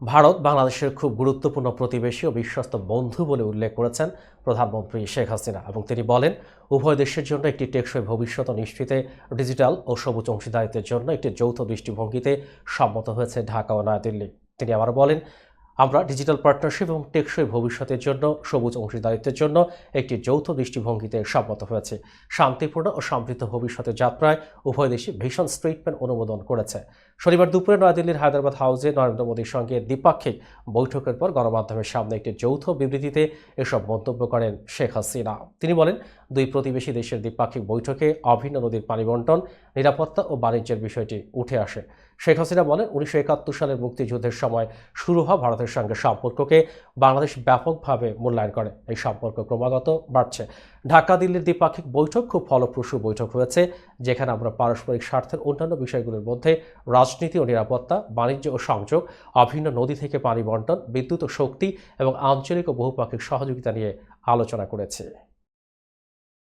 ভারত বাংলাদেশের খুব গুরুত্বপূর্ণ প্রতিবেশী ও বিশ্বস্ত বন্ধু বলে উল্লেখ করেছেন প্রধানমন্ত্রী শেখ হাসিনা এবং তিনি বলেন, উভয় দেশের জন্য একটি টেকসই ভবিষ্যৎ নিশ্চিতে ডিজিটাল ও সবুজ অংশীদারিত্বের জন্য একটি যৌথ দৃষ্টিভঙ্গিতে সম্মত হয়েছে ঢাকা ও নয়াদিল্লি। তিনি আবার বলেন আমরা ডিজিটাল পার্টনারশিপ এবং টেকসই ভবিষ্যতের জন্য, সবুজ অংশীদারিত্বের জন্য একটি যৌথ দৃষ্টিভঙ্গিতে সম্মত হয়েছে। শান্তিপূর্ণ ও সমৃদ্ধ ভবিষ্যতের যাত্রায় উভয় দেশই ভীষণ স্টেটমেন্ট অনুমোদন করেছে। শনিবার দুপুরে নয়াদিল্লির হায়দ্রাবাদ হাউসে নরেন্দ্র মোদীর সঙ্গে দ্বিপাক্ষিক বৈঠকের পর গণমাধ্যমের সামনে একটি যৌথ বিবৃতিতে এসব মন্তব্য করেন শেখ হাসিনা। তিনি বলেন, দুই প্রতিবেশী দেশের দ্বিপাক্ষিক বৈঠকে অভিন্ন নদীর পানি বন্টন, নিরাপত্তা ও বাণিজ্যের বিষয়টি উঠে আসে। শেখ হাসিনা বলেন, উনিশশো একাত্তর সালের মুক্তিযুদ্ধের সময় শুরু হওয়া ভারতের সঙ্গে সম্পর্ককে বাংলাদেশ ব্যাপকভাবে মূল্যায়ন করে। এই সম্পর্ক ক্রমাগত বাড়ছে। ঢাকা দিল্লির দ্বিপাক্ষিক বৈঠক খুব ফলপ্রসূ বৈঠক হয়েছে, যেখানে আমরা পারস্পরিক স্বার্থের অন্যান্য বিষয়গুলোর মধ্যে রাজনীতি ও নিরাপত্তা, বাণিজ্য ও সংযোগ, অভিন্ন নদী থেকে পানি বন্টন, বিদ্যুৎ ও শক্তি এবং আঞ্চলিক ও বহুপাক্ষিক সহযোগিতা নিয়ে আলোচনা করেছে।